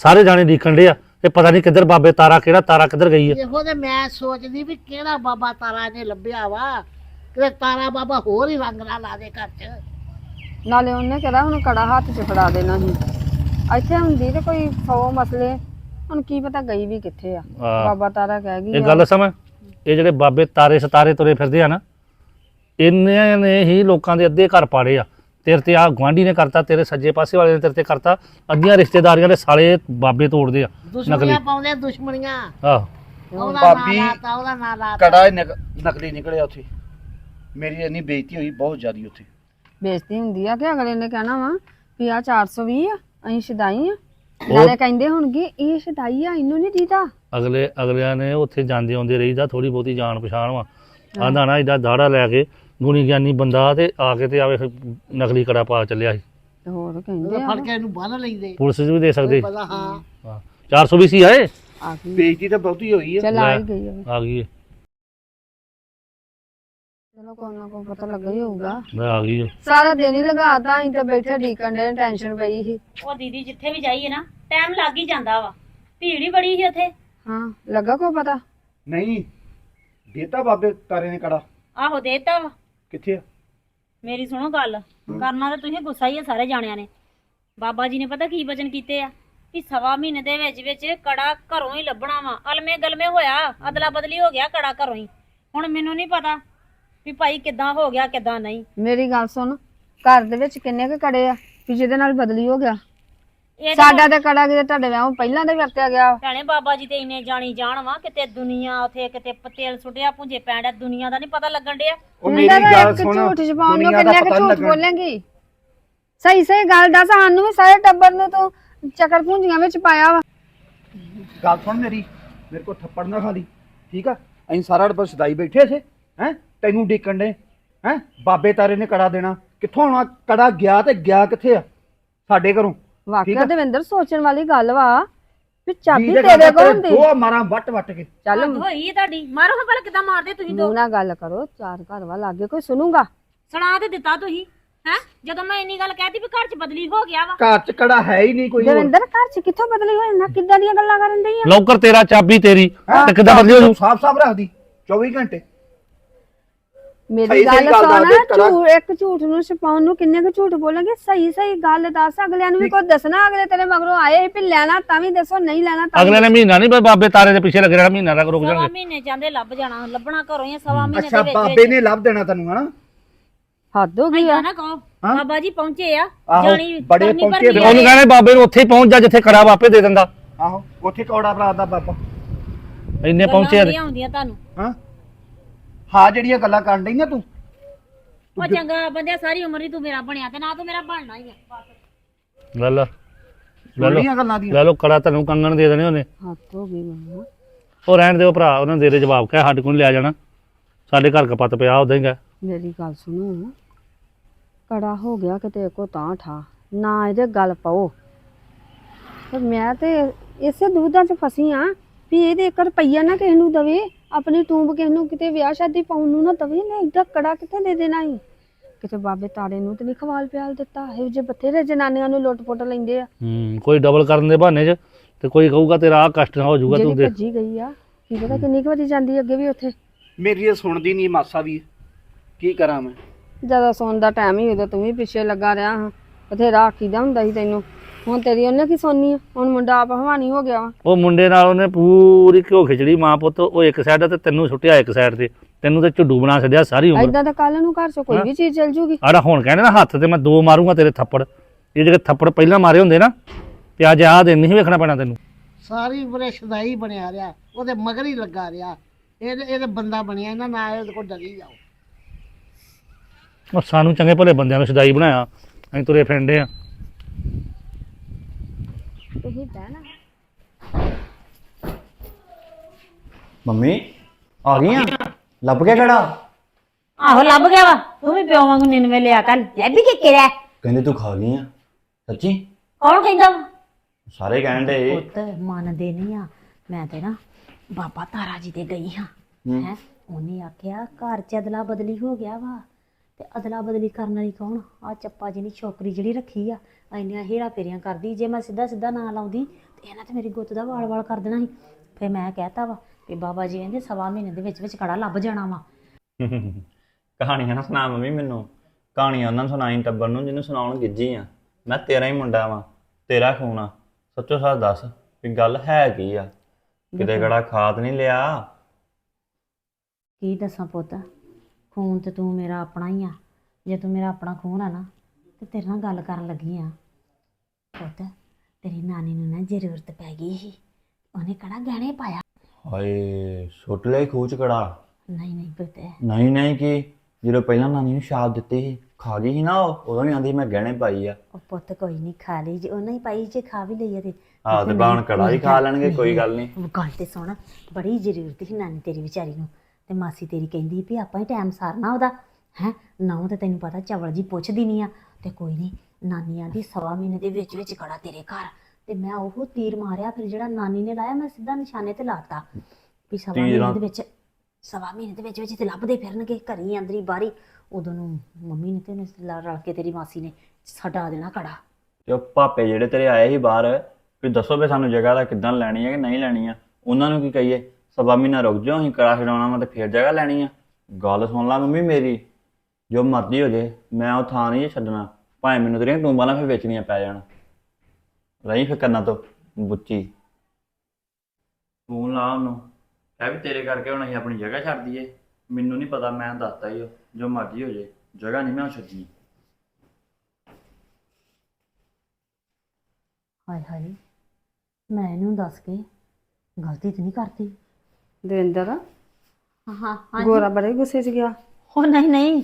ਸਾਰੇ ਜਾਣੇ ਦੇਖਣ ਡੇ ਆ ਇਹ ਪਤਾ ਨਹੀਂ ਕਿੱਧਰ ਬਾਬੇ ਤਾਰਾ ਕਿਹੜਾ ਤਾਰਾ ਕਿੱਧਰ ਗਈ ਹੈ ਇਹੋ ਤੇ ਮੈਂ ਸੋਚਦੀ ਵੀ ਕਿਹੜਾ ਬਾਬਾ ਤਾਰਾ ਨੇ ਲੱਭਿਆ ਵਾ। ਕਿ ਤਾਰਾ ਬਾਬਾ ਹੋਰ ਹੀ ਰੰਗ ਨਾਲ ਲਾ ਦੇ ਘਰ 'ਚ। ਨਾਲੇ ਉਹਨੇ ਕਿਹੜਾ ਹੁਣ ਕੜਾ ਹੱਥ 'ਚ ਫੜਾ ਦੇਣਾ ਸੀ। ਇੱਥੇ ਹੁੰਦੀ ਤੇ ਕੋਈ ਸੌ ਮਸਲੇ ਹੁਣ ਕੀ ਪਤਾ ਗਈ ਵੀ ਕਿੱਥੇ ਆ। ਆਹ, ਬਾਬਾ ਤਾਰਾ ਕਹਿ ਗਈ ਇਹ ਆ। ਗੱਲ ਸਮਝ? ਇਹ ਜਿਹੜੇ ਬਾਬੇ ਤਾਰੇ ਸਤਾਰੇ ਤੁਰੇ ਫਿਰਦੇ ਆ ਨਾ ਇੰਨੇ ਨੇ ਹੀ ਲੋਕਾਂ ਦੇ ਅੱਧੇ ਘਰ ਪਾੜੇ ਆ। ਤੇਰੇ ਤੇ ਆ ਗਵਾਂਢੀ ਨੇ ਕਰਤਾ ਤੇਰੇ ਸੱਜੇ ਪਾਸੇ ਵਾਲੇ ਨੇ ਤੇਰੇ ਤੇ ਕਰਤਾ ਅੱਧੀਆਂ ਰਿਸ਼ਤੇਦਾਰੀਆਂ ਦੇ ਸਾਲੇ ਬਾਬੇ ਤੋੜਦੇ ਆ ਨਕਲੀ। ਦੁਸ਼ਮਣੀਆਂ ਪਾਉਂਦੇ ਆ, ਦੁਸ਼ਮਣੀਆਂ। ਆਹ। ਉਹਦਾ ਨਾਂ ਭਾਬੀ ਲਾਤਾ ਉਹਦਾ ਨਾਂ ਲਾਤਾ। ਕੜਾ ਹੀ ਨਿਕ- ਨਕਲੀ ਨਿਕਲਿਆ ਉੱਥੇ। ਮੇਰੀ ਇੰਨੀ ਬੇਇੱਜ਼ਤੀ ਹੋਈ ਬਹੁਤ ਜ਼ਿਆਦੀ ਉੱਥੇ। ਬੇਇੱਜ਼ਤੀ ਹੁੰਦੀ ਆ ਕਿ ਅਗਲੇ ਨੇ ਕਹਿਣਾ ਵਾ ਵੀ ਆ 420 ਆ ਅਸੀਂ ਸ਼ਦਾਈ ਆ। ਨਾਲੇ ਕਹਿੰਦੇ ਹੋਣਗੇ ਇਹ ਸ਼ਦਾਈ ਆ ਇਹਨੂੰ ਨਹੀਂ ਦੀਦਾ। ਅਗਲੇ ਅਗਲਿਆਂ ਨੇ ਉੱਥੇ ਜਾਂਦੇ ਆਉਂਦੇ ਰਹੀਦਾ ਥੋੜੀ ਬਹੁਤੀ ਜਾਣ ਪਛਾਣ ਵਾ। ਆਂਦਾ ਨਾ ਇਹਦਾ ਦਾੜਾ ਲੈ ਕੇ ਗੁਣੀ ਗਿਆਨੀ ਬੰਦਾ ਤੇ ਆ ਕੇ ਤੇ ਆਵੇ ਫਿਰ ਨਕਲੀ ਕੜਾ ਪਾ ਚੱਲਿਆ ਸੀ। ਹੋਰ ਕਹਿੰਦੇ ਆ ਫੜ ਕੇ ਇਹਨੂੰ ਬੰਨ ਲੈਂਦੇ। ਪੁਲਿਸ ਵੀ ਦੇ ਸਕਦੇ। ਪਤਾ ਹਾਂ। ਹਾਂ। 420 ਸੀ ਆਏ? ਆ ਗਈ। ਬੇਇੱਜ਼ਤੀ ਤਾਂ ਬਹੁਤੀ ਹੋਈ ਹੈ ਚੱਲ ਆ ਗਈ ਆ। ਆ ਗਈ ਚਲੋ ਕੋਈ ਨਾ ਕੋਈ ਪਤਾ ਲੱਗਾ ਹੀ ਹੋਊਗਾ। ਲੈ ਆ ਗਈ ਹੈ। ਸਾਰਾ ਦਿਨ ਹੀ ਲਗਾਤਾ ਅਸੀਂ ਤਾਂ ਬੈਠੇ ਢੀਕਣ ਦੇ ਟੈਨਸ਼ਨ ਪਈ ਸੀ। ਉਹ ਦੀਦੀ ਜਿੱਥੇ ਵੀ ਜਾਈਏ ਨਾ ਟਾਈਮ ਲੱਗ ਹੀ ਜਾਂਦਾ ਵਾ। ਭੀੜ ਹੀ ਬੜੀ ਸੀ ਉੱਥੇ। ਹਾਂ ਲੱਗਾ ਕੋ ਪਤਾ? ਨਹੀਂ ਦੇਤਾ ਬਾਬੇ ਤਾਰੇ ਨੇ ਕੜਾ। ਆਹੋ ਦੇਤਾ ਵਾ। ਕਿੱਥੇ ਆ? ਮੇਰੀ ਸੁਣੋ ਗੱਲ ਕਰਨਾ ਤਾਂ ਤੁਸੀਂ ਗੁੱਸਾ ਹੀ ਆ ਸਾਰੇ ਜਾਣਿਆਂ ਨੇ। ਬਾਬਾ ਜੀ ਨੇ ਪਤਾ ਕੀ ਬਚਨ ਕੀਤੇ ਆ? ਕਿ ਸਵਾ ਮਹੀਨੇ ਦੇ ਵਿੱਚ ਵਿੱਚ ਕੜਾ ਘਰੋਂ ਹੀ ਲੱਭਣਾ ਵਾ। ਅਲਮੇ ਗਲਮੇ ਹੋਇਆ ਅਦਲਾ ਬਦਲੀ ਹੋ ਗਿਆ ਕੜਾ ਘਰੋਂ ਹੀ। ਹੁਣ ਮੈਨੂੰ ਨਹੀਂ ਪਤਾ ਵੀ ਭਾਈ ਕਿੱਦਾਂ ਹੋ ਗਿਆ ਕਿੱਦਾਂ ਨਹੀਂ? ਮੇਰੀ ਗੱਲ ਸੁਣ ਘਰ ਦੇ ਵਿੱਚ ਕਿੰਨੇ ਕੁ ਕੜੇ ਆ? ਵੀ ਜਿਹਦੇ ਨਾਲ ਬਦਲੀ ਹੋ ਗਿਆ। ਇਹ ਤਾਂ ਸਾਡਾ ਤੇ ਕੜਾ ਕਿਤੇ ਤੁਹਾਡੇ ਵਿਆਹ ਪਹਿਲਾਂ ਦਾ ਵਰਤਿਆ ਗਿਆ। ਵਾ। ਭੈਣੇ ਬਾਬਾ ਜੀ ਤੇ ਇੰਨੇ ਜਾਣੀ ਜਾਣ ਵਾ ਕਿਤੇ ਦੁਨੀਆ ਉਥੇ ਕਿਤੇ ਪ- ਤੇਲ ਸੁੱਟਿਆ ਪੁੰਜੇ ਪੈਣ ਡਿਆ ਦੁਨੀਆ ਦਾ ਨਹੀਂ ਪਤਾ ਲੱਗਣ ਡਿਆ। ਉਹ ਮੇਰੀ ਗੱਲ ਇੱਕ ਸੁਣ ਝੂਠ ਛਪਾਉਣ ਨੂੰ ਦੁਨੀਆ ਦਾ ਕਿੰਨੇ ਕੁ ਪਤਾ ਝੂਠ ਲੱਗਣ। ਬੋਲੇਂਗੀ? ਸਹੀ ਸਹੀ ਗੱਲ ਦੱਸ ਸਾਨੂੰ ਵੀ ਸਾਰੇ ਟੱਬਰ ਨੂੰ ਤੂੰ ਚੱਕਰ ਪੂੰਜੀਆਂ ਵਿੱਚ ਪਾਇਆ ਵਾ। ਗੱਲ ਸੁਣ ਮੇਰੀ ਮੇਰੇ ਕੋਲ ਥੱਪੜ ਨਾ ਖਾ ਲਈ ਠੀਕ ਆ? ਅਸੀਂ ਸਾਰਾ ਟੱਬਰ ਸਦਾਈ ਬੈਠੇ ਸੀ ਹੈ? ਤੈਨੂੰ ਡੇਕਣ ਦੇ ਹੈ? ਬਾਬੇ ਤਾਰੇ ਨੇ ਕੜਾ ਦੇਣਾ। ਕਿੱਥੋਂ ਆਉਣਾ? ਕੜਾ ਗਿਆ ਤੇ ਗਿਆ ਕਿੱਥੇ ਆ? ਸਾਡੇ ਘਰੋਂ। ਵਾਕਿਆ। ਦਵਿੰਦਰ ਸੋਚਣ ਵਾਲੀ ਗੱਲ ਵਾ ਵੀ ਚਾਬੀ ਤੇਰੇ ਗੱਲ ਕੋਲ ਹੁੰਦੀ। ਦੋ ਮਾਰਾਂ ਵੱਟ ਵੱਟ ਕੇ। ਚੱਲ ਹੱਦ ਹੋਈ ਹੈ ਤੁਹਾਡੀ। ਮਾਰੋ ਹਾਂ ਪਹਿਲਾਂ ਕਿਦਾਂ ਮਾਰਦੇ ਤੁਸੀਂ ਦੋ। ਮੂੰਹ ਨਾਲ ਗੱਲ ਕਰੋ ਚਾਰ ਘਰ ਵਾ ਲਾਗੇ ਕੋਈ ਸੁਣੂਗਾ? ਸੁਣਾ ਤੇ ਦਿੱਤਾ ਤੁਸੀਂ ਹੈ? ਜਦੋਂ ਮੈਂ ਇੰਨੀ ਗੱਲ ਕਹਿਤੀ ਵੀ ਘਰ 'ਚ ਬਦਲੀ ਹੋ ਗਿਆ ਵਾ। ਘਰ ਚ ਕੜਾ ਹੈ ਹੀ ਨਹੀਂ ਕੋਈ। ਦਵਿੰਦਰ ਘਰ ਚ ਕਿੱਥੋਂ ਬਦਲੀ ਹੋਈ? ਨਾ ਕਿੱਦਾਂ ਦੀਆਂ ਗੱਲਾਂ ਕਰਨ ਡਈ ਆ? ਲੌਕਰ ਤੇਰਾ ਚਾਬੀ ਤੇਰੀ? ਤੇ ਕਿੱਦਾਂ ਬਦਲੀ ਹੋ ਜੂ ਸਾਫ਼ ਸਾਫ਼ ਰੱਖਦੀ 24 ਘੰਟੇ। ਮੇਰੀ ਸਹੀ ਸਹੀ ਗੱਲ ਗੱਲ ਸੁਣ ਦੱਸ ਦੇ, ਝੂਠ ਇੱਕ ਝੂਠ ਨੂੰ ਛਪਾਉਣ ਨੂੰ ਕਿੰਨੇ ਕੁ ਝੂਠ ਬੋਲਾਂਗੇ? ਸਹੀ ਸਹੀ ਗੱਲ ਦੱਸ ਅਗਲਿਆਂ ਨੂੰ ਵੀ ਕੋਈ ਦੱਸਣਾ ਅਗਲੇ ਤੇਰੇ ਮਗਰੋਂ ਆਏ ਸੀ ਵੀ ਲੈਣਾ ਤਾਂ ਵੀ ਦੱਸੋ ਨਹੀਂ ਲੈਣਾ ਤਾਂ ਵੀ ਅਗਲੇ ਨੇ ਮਹੀਨਾ ਨਹੀਂ ਬਾਬੇ ਤਾਰੇ ਦੇ ਪਿੱਛੇ ਲੱਗੇ ਰਹਿਣਾ ਮਹੀਨਾ ਤੱਕ ਰੁਕ ਸਵਾ ਜਾਣਗੇ। ਮਹੀਨੇ ਜਾਂਦੇ ਲੱਭ ਜਾਣਾ ਲੱਭਣਾ ਘਰੋਂ ਹੀ ਆ, ਸਵਾ ਮਹੀਨੇ ਅੱਛਾ ਦੇ ਬਾਬੇ ਵਿੱਚ। ਨੇ ਲੱਭ ਦੇਣਾ ਤੈਨੂੰ ਹਨਾ? ਹੱਦ ਹੋ ਗਈ ਆ। ਏਦਾਂ ਨਾ ਕਹੋ ਬਾਬਾ ਜੀ ਪਹੁੰਚੇ ਆ ਆਹੋ, ਜਾਣੀ ਬੜੇ ਕਰਨੀ ਪਹੁੰਚੇ ਭਰਨੀ ਤੇ ਉਹਨੂੰ ਕਹਿੰਦੇ ਬਾਬੇ ਨੂੰ ਉੱਥੇ ਹੀ ਪਹੁੰਚ ਜਾ ਜਿੱਥੇ ਕੜਾ ਵਾਪੇ ਦੇ ਦਿੰਦਾ। ਆਹੋ ਉੱਥੇ ਕੌੜਾ ਭਰਾ ਦਾ ਬਾਬਾ। ਇੰਨੇ ਪਹੁੰਚੇ ਆ ਤੇ। ਆਉਂਦੀਆਂ ਤੁਹਾਨੂੰ। ਹਾਂ? ਹਾਂ ਜਿਹੜੀਆਂ ਗੱਲਾਂ ਕਰਨ ਡਈ ਨਾ ਤੂੰ? ਉਹ ਚੰਗਾ ਬੰਦਿਆ ਸਾਰੀ ਉਮਰ ਹੀ ਤੂੰ ਮੇਰਾ ਬਣਿਆ ਤੇ ਨਾ ਤੂੰ ਮੇਰਾ ਬਣਨਾ ਹੀ ਆ। ਲੈ ਲਓ ਲੈ ਲਓ। ਜਿਹੜੀਆਂ ਗੱਲਾਂ ਦੀਆਂ। ਲੈ ਲਓ ਕੜਾ ਤੈਨੂੰ ਕੰਗਣ ਦੇ ਦੇਣੇ ਉਹਨੇ। ਹੱਦ ਹੋ ਗਈ ਮੈਨੂੰ ਉਹ ਰਹਿਣ ਦਿਓ ਭਰਾ ਉਹਨਾਂ ਦੇ ਦੇ ਜਵਾਬ। ਕਹਿ ਸਾਡੇ ਕੋਲ ਨੀ ਲਿਆ ਜਾਣਾ। ਸਾਡੇ ਘਰ ਕਪੱਤ ਪਿਆ ਉਦਾਂ ਹੀ ਗਾ ਮੇਰੀ ਗੱਲ ਸੁਣੋ। ਕੜਾ ਹੋ ਗਿਆ ਕਿਤੇ ਕੋ ਤਾਂ ਠਾ। ਨਾ ਇਹਦੇ ਗੱਲ ਪਾਓ। ਪਰ ਮੈਂ ਤੇ ਇਸੇ ਦੁੱਧਾਂ 'ਚ ਫਸੀ ਆ ਵੀ ਇਹਦੇ ਇੱਕ ਰੁਪਈਆ ਨਾ ਕਿਸੇ ਨੂੰ ਦਵੇ। ਆਪਣੀ ਟੂੰਬ ਕਿਸੇ ਨੂੰ ਕਿਤੇ ਵਿਆਹ ਸ਼ਾਦੀ ਪਾਉਣ ਨੂੰ ਨਾ ਦਵੇ ਨਾ ਏਡਾ ਕੜਾ ਕਿੱਥੇ ਦੇ ਦੇਣਾ ਹੀ ਕਿਤੇ ਬਾਬੇ ਤਾਰੇ ਨੂੰ ਤੇ ਨਹੀਂ ਖਵਾਲ ਪਿਆਲ ਦਿੱਤਾ। ਇਹੋ ਜਿਹੇ ਬਥੇਰੇ ਜਨਾਨੀਆਂ ਨੂੰ ਲੁੱਟ ਪੁੱਟ ਲੈਂਦੇ ਆ। ਹੂੰ ਕੋਈ ਡਬਲ ਕਰਨ ਦੇ ਬਹਾਨੇ 'ਚ ਤੇ ਕੋਈ ਕਹੂਗਾ ਤੇਰਾ ਆ ਕਸ਼ਟ ਨਾ ਹੋ ਜਾਊਗਾ ਤੂੰ ਜਿਹੜੀ ਦੇ ਭੱਜੀ ਗਈ ਆ ਕੀ ਪਤਾ ਕਿੰਨੀ ਕੁ ਵਾਰੀ ਜਾਂਦੀ ਅੱਗੇ ਵੀ ਉੱਥੇ। ਮੇਰੀ ਇਹ ਸੁਣਦੀ ਨਹੀਂ ਮਾਸਾ ਵੀ ਕੀ ਕਰਾਂ ਮੈਂ? ਜਦੋਂ ਸੌਣ ਦਾ ਟਾਈਮ ਹੀ ਉਦੋਂ ਤੂੰ ਵੀ ਪਿੱਛੇ ਲੱਗਾ ਰਿਹਾ ਹਾਂ। ਬਥੇਰਾ ਆਖੀਦਾ ਹੁੰਦਾ ਸੀ ਤੈਨੂੰ। ਹੁਣ ਤੇਰੀ ਉਹਨੇ ਕੀ ਸੋਨੀ ਆ? ਹੁਣ ਮੁੰਡਾ ਆਪ ਹਵਾਨੀ ਹੋ ਗਿਆ ਵਾ। ਉਹ ਮੁੰਡੇ ਨਾਲ ਉਹਨੇ ਪੂਰੀ ਘਿਓ ਖਿਚੜੀ ਮਾਂ ਪੁੱਤ ਉਹ ਇੱਕ ਸਾਈਡ ਤੇ ਤੈਨੂੰ ਛੁੱਟਿਆ ਇੱਕ ਸਾਈਡ ਤੇ। ਤੈਨੂੰ ਤੇ ਝੁੱਡੂ ਬਣਾ ਛੱਡਿਆ ਸਾਰੀ ਉਮਰ। ਐਦਾਂ ਤਾਂ ਕੱਲ ਨੂੰ ਘਰ 'ਚ ਕੋਈ ਵੀ ਚੀਜ਼ ਚੱਲ ਜੂਗੀ। ਆੜਾ ਹੁਣ ਕਹਿੰਦੇ ਨਾ ਹੱਥ ਤੇ ਮੈਂ ਦੋ ਮਾਰੂੰਗਾ ਤੇਰੇ ਥੱਪੜ। ਇਹ ਜਿਹੜੇ ਥੱਪੜ ਪਹਿਲਾਂ ਮਾਰੇ ਹੁੰਦੇ ਨਾ ਤੇ ਅੱਜ ਆਹ ਦਿਨ ਨਹੀਂ ਵੇਖਣਾ ਪੈਣਾ ਤੈਨੂੰ। ਸਾਰੀ ਉਮਰੇ ਸ਼ਦਾਈ ਬਣਿਆ ਰਿਹਾ ਉਹਦੇ ਮਗਰ ਹੀ ਲੱਗਾ ਰਿਹਾ। ਇਹਦੇ ਇਹਦੇ ਬੰਦਾ ਬਣਿਆ ਇਹਨਾਂ ਨਾਲ ਇਹਦੇ ਕੋਲ ਡਰੀ ਜਾਓ। ਉਹ ਸਾਨੂੰ ਚੰਗੇ ਭਲੇ ਬੰਦਿਆਂ ਨੂੰ ਸਦਾਈ ਬਣਾਇਆ। ਅਸੀਂ ਤੁਰੇ ਫਿਰਦੇ ਆ। ਤੁਸੀਂ ਬਹਿਣਾ ਮੰਮੀ ਆ ਗਈਆਂ? ਲੱਭ ਗਿਆ ਕਿਹੜਾ ਆਹੋ ਲੱਭ ਗਿਆ ਵਾ। ਤੂੰ ਵੀ ਪਿਓ ਵਾਂਗੂ ਨਿਨਵੇ ਲਿਆ ਕਰ। ਲੱਭੀ ਕਿ ਕਿਰਿਆ ਕਹਿੰਦੇ ਤੂੰ ਖਾ ਗਈਆਂ। ਸੱਚੀ? ਕੌਣ ਕਹਿੰਦਾ ਵਾ? ਸਾਰੇ ਕਹਿਣ ਦੇ ਪੁੱਤ ਮੰਨਦੇ ਨਹੀਂ ਆ। ਮੈਂ ਤੇ ਨਾ ਬਾਬਾ ਤਾਰਾ ਜੀ ਤੇ ਗਈ ਹਾਂ। ਹੈ? ਉਹਨੇ ਆਖਿਆ ਘਰ ਚ ਅਦਲਾ ਬਦਲੀ ਹੋ ਗਿਆ ਵਾ। ਤੇ ਅਦਲਾ ਬਦਲੀ ਕਰਨ ਵਾਲੀ ਕੌਣ? ਆ ਚੱਪਾ ਜਿਹਨੀ ਛੋਕਰੀ ਜਿਹੜੀ ਰੱਖੀ ਆ ਇੰਨੀਆਂ ਹੇਰਾ ਫੇਰੀਆਂ ਕਰਦੀ ਜੇ ਮੈਂ ਸਿੱਧਾ ਸਿੱਧਾ ਨਾਂ ਲਾਉਂਦੀ ਤੇ ਇਹਨਾਂ ਤੇ ਮੇਰੀ ਗੁੱਤ ਦਾ ਵਾਲ ਵਾਲ ਕਰ ਦੇਣਾ ਸੀ। ਫੇ ਮੈਂ ਕਹਿਤਾ ਵਾ ਵੀ ਬਾਬਾ ਜੀ ਕਹਿੰਦੇ ਸਵਾ ਮਹੀਨੇ ਦੇ ਵਿੱਚ ਵਿੱਚ ਕੜਾ ਲੱਭ ਜਾਣਾ ਵਾ। ਕਹਾਣੀਆਂ ਨਾ ਸੁਣਾ ਮੰਮੀ ਮੈਨੂੰ। ਕਹਾਣੀਆਂ ਉਹਨਾਂ ਨੂੰ ਸੁਣਾਈ ਟੱਬਰ ਨੂੰ ਜਿਹਨੂੰ ਸੁਣਾਉਣ ਗਿੱਜੀ ਆ। ਮੈਂ ਤੇਰਾ ਹੀ ਮੁੰਡਾ ਵਾਂ ਤੇਰਾ ਖੂਨ ਆ। ਸੱਚੋ ਸੱਚ ਦੱਸ ਵੀ ਗੱਲ ਹੈ ਕੀ ਆ? ਕਿਤੇ ਕਿਹੜਾ ਖਾਦ ਨਹੀਂ ਲਿਆ? ਕੀ ਦੱਸਾਂ ਪੁੱਤ? ਖੂਨ ਤੇ ਤੂੰ ਮੇਰਾ ਆਪਣਾ ਹੀ ਆ। ਜੇ ਤੂੰ ਮੇਰਾ ਆਪਣਾ ਖੂਨ ਆ ਨਾ ਤੇ ਤੇਰੇ ਨਾਲ ਗੱਲ ਕਰਨ ਲੱਗੀ ਆ। ਪੁੱਤ ਤੇਰੀ ਨਾਨੀ ਨੂੰ ਨਾ ਜ਼ਰੂਰਤ ਪੈ ਗਈ ਸੀ ਉਹਨੇ ਕੜਾ ਗਹਿਣੇ ਪਾਇਆ? ਹਾਏ ਸੁੱਟ ਲਿਆ ਖੂਚ ਕੜਾ। ਨਹੀਂ ਨਹੀਂ ਪੁੱਤ। ਨਹੀਂ ਨਹੀਂ ਕੀ? ਜਦੋਂ ਪਹਿਲਾਂ ਨਾਨੀ ਨੂੰ ਸ਼ਾਪ ਦਿੱਤੀ ਸੀ ਖਾ ਗਈ ਸੀ ਨਾ ਉਹ ਉਦੋਂ ਹੀ ਆਂਦੀ ਮੈਂ ਗਹਿਣੇ ਪਾਈ ਆ। ਉਹ ਪੁੱਤ ਕੋਈ ਨਹੀਂ ਖਾ ਲਈ ਜੇ ਉਹਨਾਂ ਹੀ ਪਾਈ ਜੇ ਖਾ ਵੀ ਲਈ ਆ ਤੇ। ਆਹ ਤੇ ਬਾਣ ਕੜਾ ਹੀ ਖਾ ਲੈਣਗੇ ਕੋਈ ਗੱਲ ਨਹੀਂ। ਉਹ ਗੱਲ ਤੇ ਸੁਣ ਬੜੀ ਜ਼ਰੂਰਤ ਸੀ ਨਾਨੀ ਤੇਰੀ ਵਿਚਾਰੀ ਨੂੰ। ਤੇ ਮਾਸੀ ਤੇਰੀ ਕਹਿੰਦੀ ਵੀ ਆਪਾਂ ਹੀ ਟਾਈਮ ਸਾਰਨਾ ਉਹਦਾ ਹੈ? ਨਾ ਤੇ ਤੈਨੂੰ ਪਤਾ ਚਵਲ ਜੀ ਪੁੱਛਦੀ ਨਹੀਂ ਆ। ਤੇ ਕੋਈ ਨਹੀਂ ਨਾਨੀ ਆਂਦੀ ਸਵਾ ਮਹੀਨੇ ਦੇ ਵਿੱਚ ਵਿੱਚ ਕੜਾ ਤੇਰੇ ਘਰ। ਤੇ ਮੈਂ ਉਹ ਤੀਰ ਮਾਰਿਆ ਫਿਰ ਜਿਹੜਾ ਨਾਨੀ ਨੇ ਲਾਇਆ ਮੈਂ ਸਿੱਧਾ ਨਿਸ਼ਾਨੇ ਤੇ ਲਾਤਾ। ਵੀ ਸਵਾ ਮਹੀਨੇ ਦੇ ਵਿੱਚ ਸਵਾ ਮਹੀਨੇ ਦੇ ਵਿੱਚ ਵਿੱਚ ਤੇ ਲੱਭਦੇ ਫਿਰਨਗੇ ਘਰੀ ਅੰਦਰੀ ਬਾਰੀ ਉਦੋਂ ਨੂੰ ਮੰਮੀ ਨੇ ਤੇ ਉਹਨੇ ਰਲ ਕੇ ਤੇਰੀ ਮਾਸੀ ਨੇ ਛਡਾ ਦੇਣਾ ਕੜਾ ਤੇ ਉਹ ਪਾਪੇ ਜਿਹੜੇ ਤੇਰੇ ਆਏ ਸੀ ਬਾਹਰ ਵੀ ਦੱਸੋ ਵੀ ਸਾਨੂੰ ਜਗ੍ਹਾ ਦਾ ਕਿੱਦਾਂ ਲੈਣੀ ਹੈ ਕਿ ਨਹੀਂ ਲੈਣੀ ਆ? ਉਹਨਾਂ ਨੂੰ ਕੀ ਕਹੀਏ? ਸਵਾ ਮਹੀਨਾ ਰੁਕ ਜਾਓ ਅਸੀਂ ਕੜਾ ਛਡਾਉਣਾ ਵਾ ਤੇ ਫੇਰ ਜਗ੍ਹਾ ਲੈਣੀ ਆ। ਗੱਲ ਸੁਣ ਲੈ ਮੰਮੀ ਮੇਰੀ ਜੋ ਮਰਜ਼ੀ ਹੋ ਜੇ ਮੈਂ ਉਹ ਥਾਂ ਨਹੀਂ ਛੱਡਣਾ। ਭਾਵੇਂ ਮੈਨੂੰ ਤੇਰੀਆਂ ਟੂੰਬਾਂ ਨਾਲ ਫਿਰ ਵੇਚਣੀਆਂ ਪੈ ਜਾਣ। ਰਹੀ ਫਿਰ ਕੰਨਾਂ ਤੋਂ ਬੁੱਚੀ। ਤੂੰ ਲਾ ਉਹਨੂੰ। ਕਹਿ ਵੀ ਤੇਰੇ ਕਰਕੇ ਹੁਣ ਅਸੀਂ ਆਪਣੀ ਜਗ੍ਹਾ ਛੱਡ ਦਈਏ। ਮੈਨੂੰ ਨਹੀਂ ਪਤਾ ਮੈਂ ਦੱਸਤਾ ਹੀ ਉਹ ਜੋ ਮਰਜ਼ੀ ਹੋ ਜੇ ਜਗ੍ਹਾ ਨਹੀਂ ਮੈਂ ਛੱਡਣੀ। ਹਾਏ ਹਾਏ ਮੈਂ ਇਹਨੂੰ ਦੱਸ ਕੇ ਗਲਤੀ ਤੇ ਨਹੀਂ ਕਰਤੀ। ਦਵਿੰਦਰ? ਹਾਂ ਹਾਂ ਗੋਰਾ ਬੜੇ ਗੁੱਸੇ 'ਚ ਗਿਆ। ਉਹ ਨਹੀਂ ਨਹੀਂ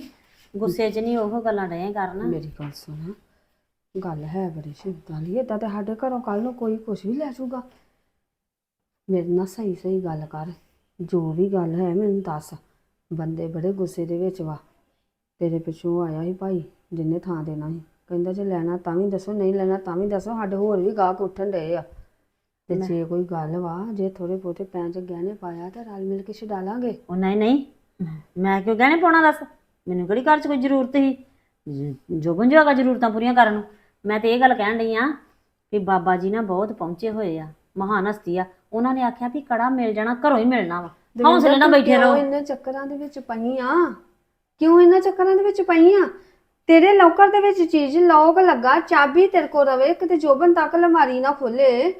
ਗੁੱਸੇ 'ਚ ਨਹੀਂ ਉਹ ਗੱਲਾਂ ਡਏ ਕਰਨ। ਮੇਰੀ ਗੱਲ ਸੁਣ। ਗੱਲ ਹੈ ਬੜੀ ਸ਼ਿੱਦਤ ਵਾਲੀ ਏਦਾਂ ਤੇ ਸਾਡੇ ਘਰੋਂ ਕੱਲ ਨੂੰ ਕੋਈ ਕੁਝ ਵੀ ਲੈ ਜਾਊਗਾ। ਮੇਰੇ ਨਾਲ ਸਹੀ ਸਹੀ ਗੱਲ ਕਰ। ਜੋ ਵੀ ਗੱਲ ਹੈ ਮੈਨੂੰ ਦੱਸ। ਬੰਦੇ ਬੜੇ ਗੁੱਸੇ ਦੇ ਵਿੱਚ ਵਾ। ਤੇਰੇ ਪਿੱਛੋਂ ਆਇਆ ਸੀ ਭਾਈ ਜਿੰਨੇ ਥਾਂ ਦੇਣਾ ਸੀ। ਕਹਿੰਦਾ ਜੇ ਲੈਣਾ ਤਾਂ ਵੀ ਦੱਸੋ ਨਹੀਂ ਲੈਣਾ ਤਾਂ ਵੀ ਦੱਸੋ। ਸਾਡੇ ਹੋਰ ਵੀ ਗਾਹਕ ਉੱਠਣ ਡਏ ਆ। ਤੇ ਜੇ ਕੋਈ ਗੱਲ ਵਾ ਜੇ ਥੋੜੇ ਪੈਣ ਚ ਗਹਿਣੇ ਪਾਇਆ ਤਾਂ ਰਲ ਮਿਲ ਕੇ ਛਡਾ ਲਾਂਗੇ। ਉਹ ਨਹੀਂ ਨਹੀਂ। ਮੈਂ ਕਿਉਂ ਗਹਿਣੇ ਪਾਉਣਾ ਦੱਸ? ਮੈਨੂੰ ਕਿਹੜੀ ਘਰ 'ਚ ਕੋਈ ਜ਼ਰੂਰਤ ਸੀ? ਜੋਬਨ ਜੋ ਹੈਗਾ ਜ਼ਰੂਰਤਾਂ ਪੂਰੀਆਂ ਕਰਨ ਨੂੰ। ਮੈਂ ਤੇ ਇਹ ਗੱਲ ਕਹਿਣ ਡਈ ਆ ਕਿ ਬਾਬਾ ਜੀ ਨਾ ਬਹੁਤ ਪਹੁੰਚੇ ਹੋਏ ਆ ਮਹਾਨ ਹਸਤੀ ਆ। ਉਹਨਾਂ ਨੇ ਆਖਿਆ ਵੀ ਕੜਾ ਮਿਲ ਜਾਣਾ ਘਰੋਂ ਹੀ ਮਿਲਣਾ ਵਾ। ਹੌਸਲੇ ਨਾਲ ਬੈਠੇ ਰਹੋ। ਇੰਨੇ ਚੱਕਰਾਂ ਦੇ ਵਿੱਚ ਪਈ ਆ? ਕਿਉਂ ਇਹਨਾਂ ਚੱਕਰਾਂ ਦੇ ਵਿੱਚ ਪਈ ਆ? ਤੇਰੇ ਲੋਕਰ ਦੇ ਵਿੱਚ ਚੀਜ਼ ਲੋਕ ਲੱਗਾ ਚਾਬੀ ਤੇਰੇ ਕੋਲ ਰਵੇ ਕਿਤੇ ਜੋਬਨ ਤੱਕ ਲਮਾਰੀ ਨਾ ਖੋਲੇ।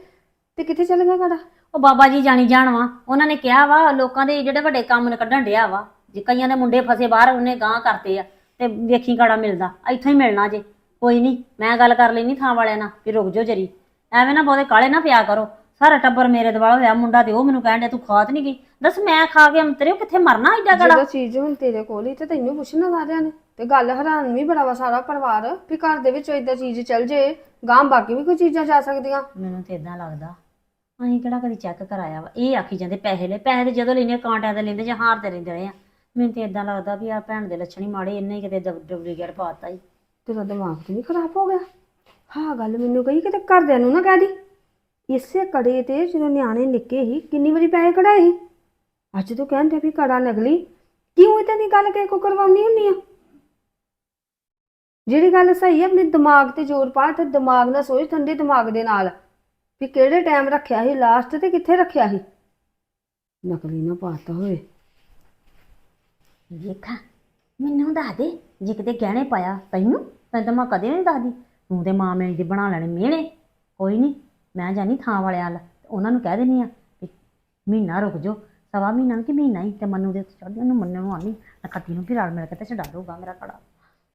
ਤੇ ਕਿੱਥੇ ਚੱਲ ਗਿਆ ਕੜਾ ਉਹ ਬਾਬਾ ਜੀ ਜਾਣੀ ਜਾਣ ਵਾ। ਉਹਨਾਂ ਨੇ ਕਿਹਾ ਵਾ ਲੋਕਾਂ ਦੇ ਜਿਹੜੇ ਵੱਡੇ ਕੰਮ ਨੇ ਕੱਢਣ ਡਿਆ ਵਾ। ਜੇ ਕਈਆਂ ਦੇ ਮੁੰਡੇ ਫਸੇ ਬਾਹਰ ਉਹਨੇ ਗਾਂ ਕਰਤੇ ਆ ਤੇ ਵੇਖੀ ਕੜਾ ਮਿਲਦਾ। ਇੱਥੋਂ ਹੀ ਮਿਲਣਾ ਜੇ। ਕੋਈ ਨਹੀਂ ਮੈਂ ਗੱਲ ਕਰ ਲੈਣੀ ਥਾਂ ਵਾਲਿਆਂ ਨਾਲ ਵੀ ਰੁਕ ਜਾਓ ਜਰੀ। ਐਵੇਂ ਨਾ ਬਹੁਤੇ ਕਾਲੇ ਨਾ ਪਿਆ ਕਰੋ। ਸਾਰਾ ਟੱਬਰ ਮੇਰੇ ਦੁਆਲਾ ਹੋਇਆ ਮੁੰਡਾ ਤੇ ਉਹ ਮੈਨੂੰ ਕਹਿਣ ਡਿਆ ਤੂੰ ਖਾਤ ਨਹੀਂ ਗਈ? ਦੱਸ ਮੈਂ ਖਾ ਕੇ ਅੰਤਰੇ ਕਿੱਥੇ ਮਰਨਾ ਏਡਾ ਕੜਾ ਜਦੋਂ ਚੀਜ਼ ਹੁਣ ਤੇਰੇ ਕੋਲ ਹੀ ਤੇ ਤੈਨੂੰ ਪੁੱਛਣਾ ਸਾਰਿਆਂ ਨੇ। ਤੇ ਗੱਲ ਹੈਰਾਨ ਵੀ ਬੜਾ ਵਾ ਸਾਰਾ ਪਰਿਵਾਰ ਵੀ ਘਰ ਦੇ ਵਿੱਚ ਏਦਾਂ ਚੀਜ਼ ਚੱਲ ਜੇ ਗਾਂ ਬਾਕੀ ਵੀ ਕੋਈ ਚੀਜ਼ਾਂ ਜਾ ਸਕਦੀਆਂ। ਮੈਨੂੰ ਤੇ ਇਦਾਂ ਲੱਗਦਾ। ਅਸੀਂ ਕਿਹੜਾ ਕਦੀ ਚੈੱਕ ਕਰਾਇਆ ਵਾ? ਇਹ ਆਖੀ ਜਾਂਦੇ ਪੈਸੇ ਲੈ, ਪੈਸੇ ਤੇ ਜਦੋਂ ਲੈਨੇ ਕਾਂਟਿਆਂ ਤੇ ਲੈਂਦੇ ਜਾਂ ਹਾਰ ਤੇ ਲੈਂਦੇ ਰਹੇ ਆ। ਮੈਨੂੰ ਤੇ ਇਦਾਂ ਲੱਗਦਾ ਵੀ ਆ ਭੈਣ ਦੇ ਲੱਛਣ ਹੀ ਮਾੜੇ ਇੰਨੇ ਹੀ ਕਿਤੇ ਡੁਪਲੀਕੇਟ ਪਾਤਾ ਹੀ ਤੇਰਾ ਦਿਮਾਗ ਤੇ ਵੀ ਖਰਾਬ ਹੋ ਗਿਆ। ਹਾਂ ਗੱਲ ਮੈਨੂੰ ਕਹੀ ਕਿਤੇ ਘਰਦਿਆਂ ਨੂੰ ਨਾ ਕਹਿ ਦੀ। ਇਸੇ ਕੜੇ ਤੇ ਜਦੋਂ ਨਿਆਣੇ ਨਿੱਕੇ ਹੀ ਕਿੰਨੀ ਵਾਰੀ ਪੈਸੇ ਕਢਾਏ ਸੀ? ਅੱਜ ਤੂੰ ਕਹਿੰਦੇ ਵੀ ਕੜਾ ਨਕਲੀ। ਕਿਉਂ ਇਦਾਂ ਦੀ ਗੱਲ ਕਿਸੇ ਕੋ ਕਰਵਾਉਣੀ ਹੁੰਨੀ ਆ? ਜਿਹੜੀ ਗੱਲ ਸਹੀ ਹੈ ਆਪਣੇ ਦਿਮਾਗ ਤੇ ਜ਼ੋਰ ਪਾ ਤੇ ਦਿਮਾਗ ਨਾਲ ਸੋਚ, ਠੰਡੇ ਦਿਮਾਗ ਦੇ ਨਾਲ। ਵੀ ਕਿਹੜੇ ਟਾਈਮ ਰੱਖਿਆ ਸੀ? ਲਾਸਟ ਤੇ ਕਿੱਥੇ ਰੱਖਿਆ ਸੀ? ਨਕਲੀ ਨਾ ਪਾਤਾ ਹੋਵੇ। ਵੇਖਾਂ, ਮੈਨੂੰ ਦੱਸ ਦੇ, ਜੇ ਕਿਤੇ ਗਹਿਣੇ ਪਾਇਆ ਤੈਨੂੰ ਤੈਨੂੰ ਤਾਂ ਮੈਂ ਕਦੇ ਨਹੀਂ ਦੱਸਦੀ। ਤੂੰ ਤੇ ਮਾਂ ਮੇਰੀ ਦੀ ਬਣਾ ਲੈਣੇ ਮਿਹਣੇ, ਕੋਈ ਨਹੀਂ, ਮੈਂ ਜਾਨੀ ਥਾਂ ਵਾਲਿਆਂ ਵੱਲ ਉਹਨਾਂ ਨੂੰ ਕਹਿ ਦੇਣੀ ਆ ਵੀ ਮਹੀਨਾ ਰੁਕ ਜਾਓ, ਸਵਾ ਮਹੀਨਾ ਨੂੰ ਕਿ ਮਹੀਨਾ ਹੀ, ਤੇ ਮੰਨੂ ਦੇ ਉੱਤੇ ਚੜ੍ਹਦੀ ਉਹਨੂੰ ਮੰਨਣ ਨੂੰ ਆਨੀ ਨਖੱਤੀ ਨੂੰ ਵੀ ਰਲ ਮਿਲ ਕੇ ਤੇ ਛਡਾ ਦਊਗਾ ਮੇਰਾ ਕੜਾ